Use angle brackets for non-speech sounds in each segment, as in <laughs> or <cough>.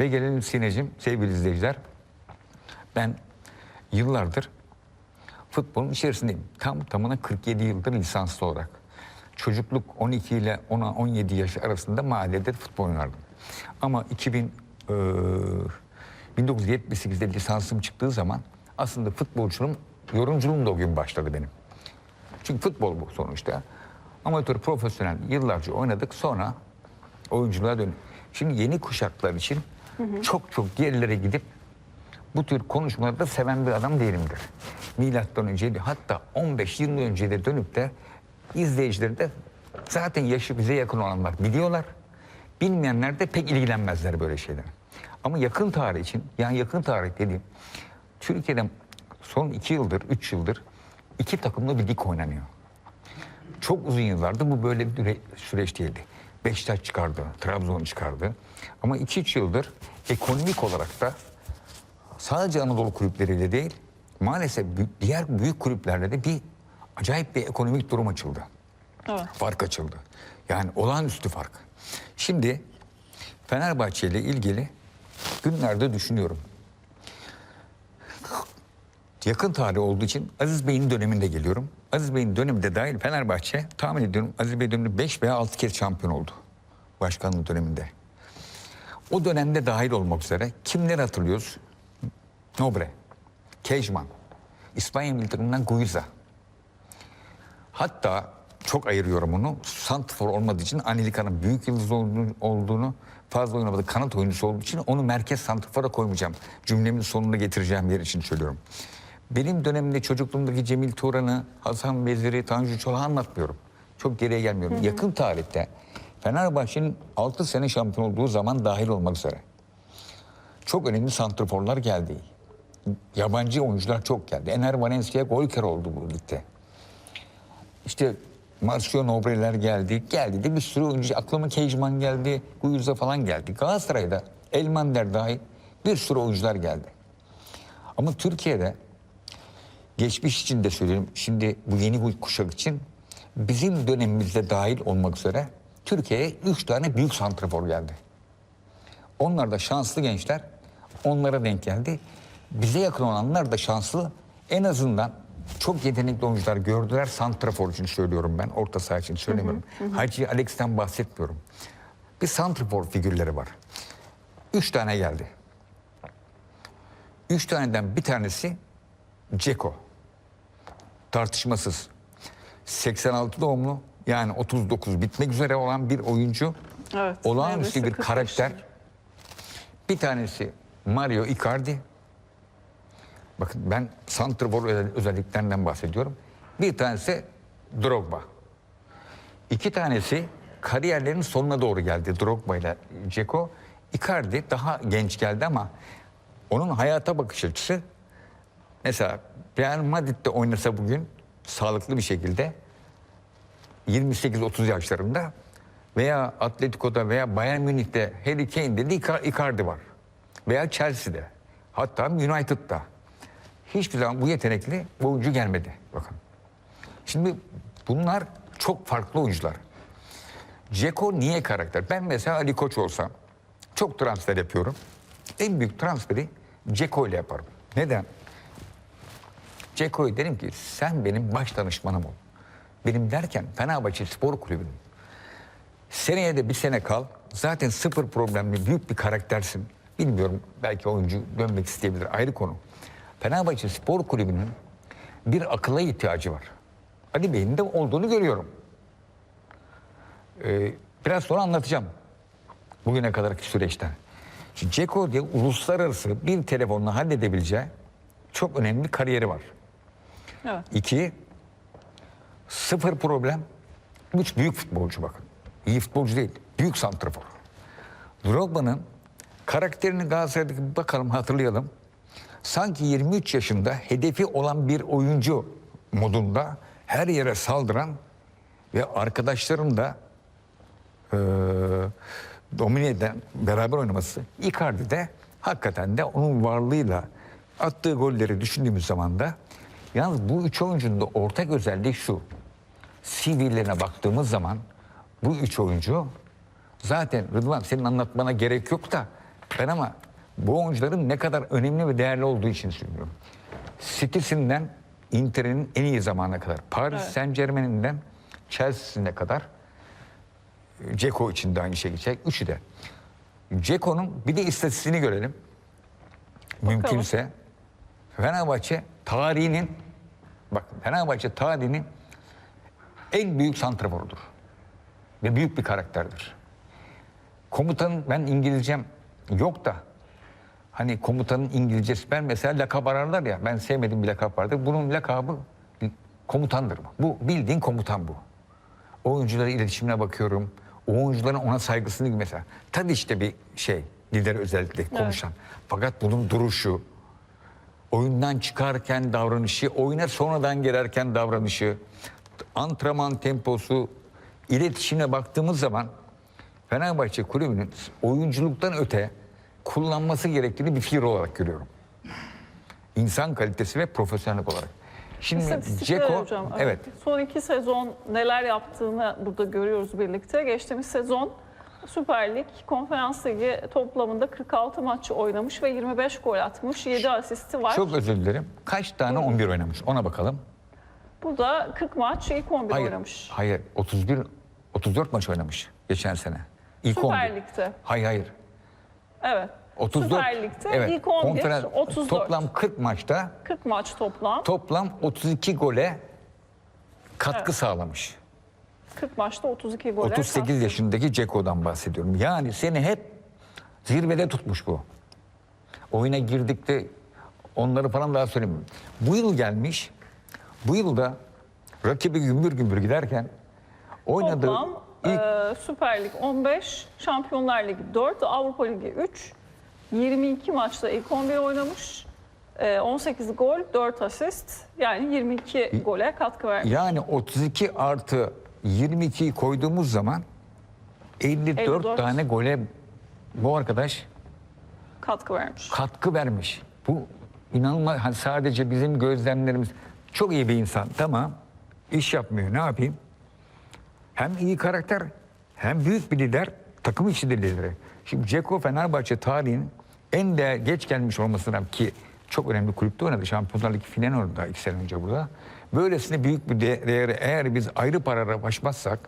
Ve gelelim Sineciğim, sevgili izleyiciler. Ben yıllardır futbolun içerisindeyim. Tam tamına 47 yıldır lisanslı olarak. Çocukluk 12 ile 10'a 17 yaş arasında mahallede futbol oynardım. Ama 2000 eee 1978'de lisansım çıktığı zaman aslında futbolculuğum, yorumculuğum da o gün başladı benim. Çünkü futbol bu sonuçta. Amatör, profesyonel yıllarca oynadık. Sonra oyunculuğa dön. Şimdi yeni kuşaklar için çok çok gerilere gidip bu tür konuşmaları da seven bir adam değilimdir. Milattan önce hatta 15-20 önce de dönüp de izleyicileri de zaten yaşı bize yakın olanlar biliyorlar. Bilmeyenler de pek ilgilenmezler böyle şeyler. Ama yakın tarih için yani yakın tarih dediğim Türkiye'de son 2 yıldır, 3 yıldır iki takımlı bir lig oynanıyor. Çok uzun yıllardır bu böyle bir süre- süreç değildi. Beşiktaş çıkardı, Trabzon çıkardı. Ama 2-3 yıldır ekonomik olarak da sadece Anadolu kulüpleriyle değil, maalesef diğer büyük kulüplerle de bir acayip bir ekonomik durum açıldı. Evet. Fark açıldı. Yani olağanüstü fark. Şimdi Fenerbahçe ile ilgili günlerde düşünüyorum. Yakın tarih olduğu için Aziz Bey'in döneminde geliyorum. Aziz Bey'in döneminde dahil Fenerbahçe tahmin ediyorum Aziz Bey döneminde 5 veya 6 kez şampiyon oldu. Başkanlığı döneminde. O dönemde dahil olmak üzere kimleri hatırlıyoruz? Nobre, Kejman, İspanya milli takımından Guiza. Hatta çok ayırıyorum onu. Santfor olmadığı için Angelika'nın büyük yıldız olduğunu, fazla oynamadı. Kanat oyuncusu olduğu için onu merkez santrfora koymayacağım. Cümlemin sonuna getireceğim yer için söylüyorum. Benim dönemimde çocukluğumdaki Cemil Turan'ı, Hasan Vezir'i, Tanju Çolak'ı anlatmıyorum. Çok geriye gelmiyorum. Yakın tarihte Fenerbahçe'nin 6 sene şampiyon olduğu zaman dahil olmak üzere. Çok önemli santrforlar geldi. Yabancı oyuncular çok geldi. Ener Valencia Golker oldu bu ligde. İşte Marcio Nobre'ler geldi. Geldi de bir sürü oyuncu. Aklıma Kejman geldi. Guyurza falan geldi. Galatasaray'da Elmander dahil bir sürü oyuncular geldi. Ama Türkiye'de geçmiş için de söylüyorum. Şimdi bu yeni kuşak için bizim dönemimizde dahil olmak üzere Türkiye'ye üç tane büyük santrafor geldi. Onlar da şanslı gençler. Onlara denk geldi. Bize yakın olanlar da şanslı. En azından çok yetenekli oyuncular gördüler. Santrafor için söylüyorum ben. Orta saha için söylemiyorum. Hacı Alex'ten bahsetmiyorum. Bir santrafor figürleri var. Üç tane geldi. Üç taneden bir tanesi Ceko. Tartışmasız. 86 doğumlu yani 39 bitmek üzere olan bir oyuncu. Evet, Olağanüstü bir 40 karakter. yaşında. Bir tanesi Mario Icardi. Bakın ben santrfor özel- özelliklerinden bahsediyorum. Bir tanesi Drogba. İki tanesi kariyerlerinin sonuna doğru geldi Drogba ile Ceko. Icardi daha genç geldi ama onun hayata bakış açısı mesela Real Madrid'de oynasa bugün sağlıklı bir şekilde 28-30 yaşlarında veya Atletico'da veya Bayern Münih'te Harry Kane'de de Ica- Icardi var. Veya Chelsea'de. Hatta United'da. Hiçbir zaman bu yetenekli oyuncu gelmedi. Bakın. Şimdi bunlar çok farklı oyuncular. Ceko niye karakter? Ben mesela Ali Koç olsam çok transfer yapıyorum. En büyük transferi Ceko ile yaparım. Neden? Ceko'ya derim ki sen benim baş danışmanım ol. Benim derken Fenerbahçe Spor Kulübü'nün. Seneye de bir sene kal. Zaten sıfır problemli büyük bir karaktersin. Bilmiyorum belki oyuncu dönmek isteyebilir ayrı konu. Fenerbahçe Spor Kulübü'nün bir akıla ihtiyacı var. Ali Bey'in de olduğunu görüyorum. Ee, biraz sonra anlatacağım. Bugüne kadarki süreçten. Şimdi Ceko diye uluslararası bir telefonla halledebileceği çok önemli kariyeri var. Evet. İki, sıfır problem. Üç büyük futbolcu bakın. İyi futbolcu değil, büyük santrafor. Drogba'nın karakterini Galatasaray'daki bir bakalım hatırlayalım. Sanki 23 yaşında hedefi olan bir oyuncu modunda her yere saldıran ve arkadaşların da eee domine eden, beraber oynaması Icardi de hakikaten de onun varlığıyla attığı golleri düşündüğümüz zaman da yalnız bu üç oyuncunun da ortak özelliği şu. CV'lerine baktığımız zaman bu üç oyuncu zaten Rıdvan senin anlatmana gerek yok da Ben ama bu oyuncuların ne kadar önemli ve değerli olduğu için söylüyorum. City'sinden Inter'in en iyi zamana kadar, Paris Evet. Saint Germain'inden Chelsea'sine kadar Ceko için de aynı şey geçecek. Üçü de. Ceko'nun bir de istatistiğini görelim. Mümkünse. Fenerbahçe tarihinin bak Fenerbahçe tarihinin en büyük santraforudur. Ve büyük bir karakterdir. Komutanın ben İngilizcem yok da hani komutanın İngilizcesi ben mesela lakap ararlar ya ben sevmediğim bir lakap vardır. Bunun lakabı komutandır bu. Bu bildiğin komutan bu. Oyuncuların iletişimine bakıyorum. Oyuncuların ona saygısını mesela. Tabii işte bir şey lider özellikle konuşan. Fakat bunun duruşu, oyundan çıkarken davranışı, oyuna sonradan girerken davranışı, antrenman temposu, iletişime baktığımız zaman Fenerbahçe kulübünün oyunculuktan öte kullanması gerektiğini bir fikir olarak görüyorum. İnsan kalitesi ve profesyonellik olarak. Şimdi Ceko, hocam. evet. Son iki sezon neler yaptığını burada görüyoruz birlikte. Geçtiğimiz sezon Süper Lig, Konferans Ligi toplamında 46 maç oynamış ve 25 gol atmış. 7 asisti var. Çok özür dilerim. Kaç tane 11 oynamış? Ona bakalım. Burada 40 maç ilk 11 Hayır. oynamış. Hayır. 31 34 maç oynamış geçen sene. İlk Süper 11. Lig'de. Hayır hayır. Evet. 34 Süper Lig'de evet, ilk 11, konferans- 34. Toplam 40 maçta 40 maç toplam. toplam 32 gole katkı sağlamış. 40 maçta 32 gol. 38 yaşındaki Ceko'dan bahsediyorum. Yani seni hep zirvede tutmuş bu. Oyuna girdikte onları falan daha söyleyeyim. Bu yıl gelmiş. Bu yılda rakibi gümbür gümbür giderken oynadığı Toplam ilk e, Süper Lig 15, Şampiyonlar Ligi 4, Avrupa Ligi 3, 22 maçta ilk 11 oynamış. E, 18 gol, 4 asist. Yani 22 gole katkı vermiş. Yani 32 artı 22'yi koyduğumuz zaman 54, 54. tane gole bu arkadaş Katkı vermiş. katkı vermiş. Bu inanılmaz hani sadece bizim gözlemlerimiz çok iyi bir insan tamam iş yapmıyor ne yapayım? Hem iyi karakter hem büyük bir lider takım içi de lideri. Şimdi Ceko Fenerbahçe tarihinin en de geç gelmiş olmasına ki çok önemli kulüpte oynadı. Şampiyonlar Ligi final oynadı iki sene önce burada. Böylesine büyük bir de- değeri eğer biz ayrı parara başmazsak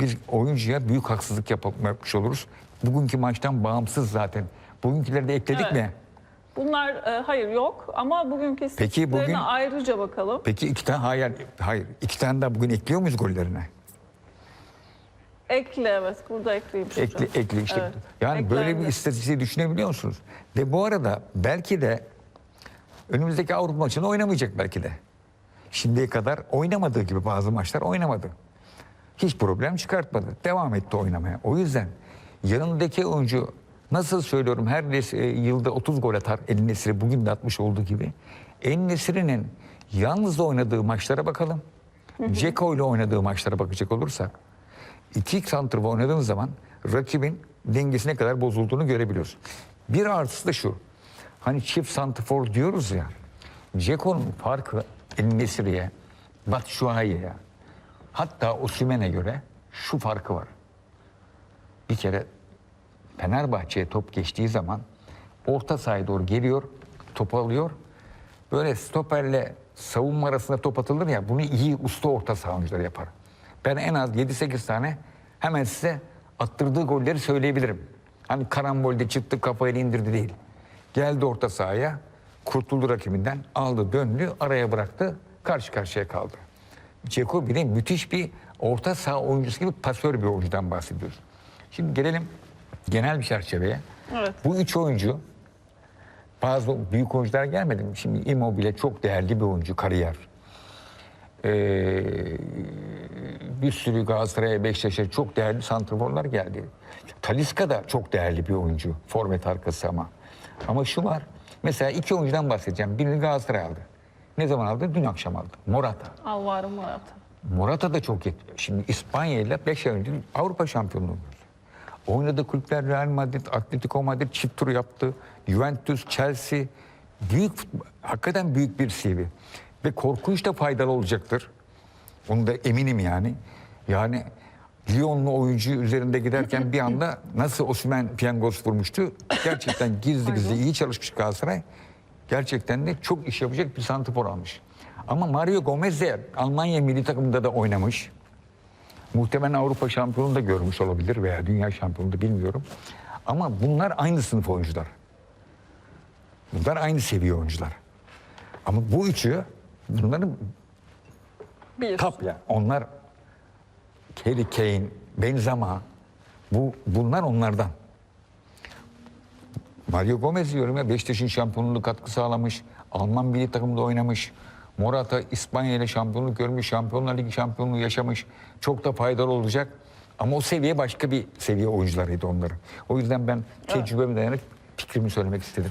bir oyuncuya büyük haksızlık yap- yapmış oluruz. Bugünkü maçtan bağımsız zaten. Bugünküleri de ekledik Evet. mi? Bunlar e, hayır yok ama bugünkü istatistiklerine bugün- ayrıca bakalım. Peki iki tane hayır, hayır iki tane daha bugün ekliyor muyuz gollerine? Ekle evet burada ekleyeyim. Ekli, ekli işte. Evet, Yani böyle bir istatistiği düşünebiliyor musunuz? Ve bu arada belki de önümüzdeki Avrupa maçını oynamayacak belki de. Şimdiye kadar oynamadığı gibi bazı maçlar oynamadı. Hiç problem çıkartmadı. Devam etti oynamaya. O yüzden yanındaki oyuncu nasıl söylüyorum her e, yılda 30 gol atar El Nesri bugün de atmış olduğu gibi. El Nesri'nin yalnız oynadığı maçlara bakalım. Ceko ile oynadığı maçlara bakacak olursak iki santrfor oynadığınız zaman rakibin dengesi ne kadar bozulduğunu görebiliyorsun. Bir artısı da şu. Hani çift santrfor diyoruz ya. Ceko'nun farkı El Nesri'ye, Batshuayi'ye hatta Osimhen'e göre şu farkı var. Bir kere Fenerbahçe'ye top geçtiği zaman orta sahaya doğru geliyor, topu alıyor. Böyle stoperle savunma arasında top atılır ya bunu iyi usta orta saha oyuncuları yapar. Ben en az 7-8 tane hemen size attırdığı golleri söyleyebilirim. Hani karambolde çıktı kafayla indirdi değil. Geldi orta sahaya kurtuldu rakibinden aldı döndü araya bıraktı karşı karşıya kaldı. Ceko bir de müthiş bir orta saha oyuncusu gibi pasör bir oyuncudan bahsediyoruz. Şimdi gelelim genel bir çerçeveye. Evet. Bu üç oyuncu bazı büyük oyuncular gelmedi mi? Şimdi Immobile çok değerli bir oyuncu kariyer. Ee, bir sürü Galatasaray'a Beşiktaş'a çok değerli santraforlar geldi. Talisca da çok değerli bir oyuncu. Forvet arkası ama. Ama şu var. Mesela iki oyuncudan bahsedeceğim. Birini Galatasaray aldı. Ne zaman aldı? Dün akşam aldı. Morata. Alvaro Morata. Morata da çok yet. Şimdi İspanya ile 5 ay önce Avrupa şampiyonluğu oynuyor. Oynadığı kulüpler Real Madrid, Atletico Madrid çift tur yaptı. Juventus, Chelsea. Büyük, hakikaten büyük bir CV. Ve korkunç da faydalı olacaktır. Onu da eminim yani. Yani Lyonlu oyuncu üzerinde giderken bir anda nasıl Osimhen piyangoz vurmuştu. Gerçekten <laughs> gizli gizli iyi çalışmış Galatasaray. Gerçekten de çok iş yapacak bir santifor almış. Ama Mario Gomez de Almanya milli takımında da oynamış. Muhtemelen Avrupa şampiyonu da görmüş olabilir veya dünya şampiyonu da bilmiyorum. Ama bunlar aynı sınıf oyuncular. Bunlar aynı seviye oyuncular. Ama bu üçü bunların Bir. Top ya. Onlar Harry Kane, Benzema bu bunlar onlardan. Mario Gomez diyorum ya Beşiktaş'ın şampiyonluğu katkı sağlamış. Alman milli takımda oynamış. Morata İspanya ile şampiyonluk görmüş. Şampiyonlar Ligi şampiyonluğu yaşamış. Çok da faydalı olacak. Ama o seviye başka bir seviye oyuncularıydı onların. O yüzden ben tecrübeme dayanak fikrimi söylemek istedim.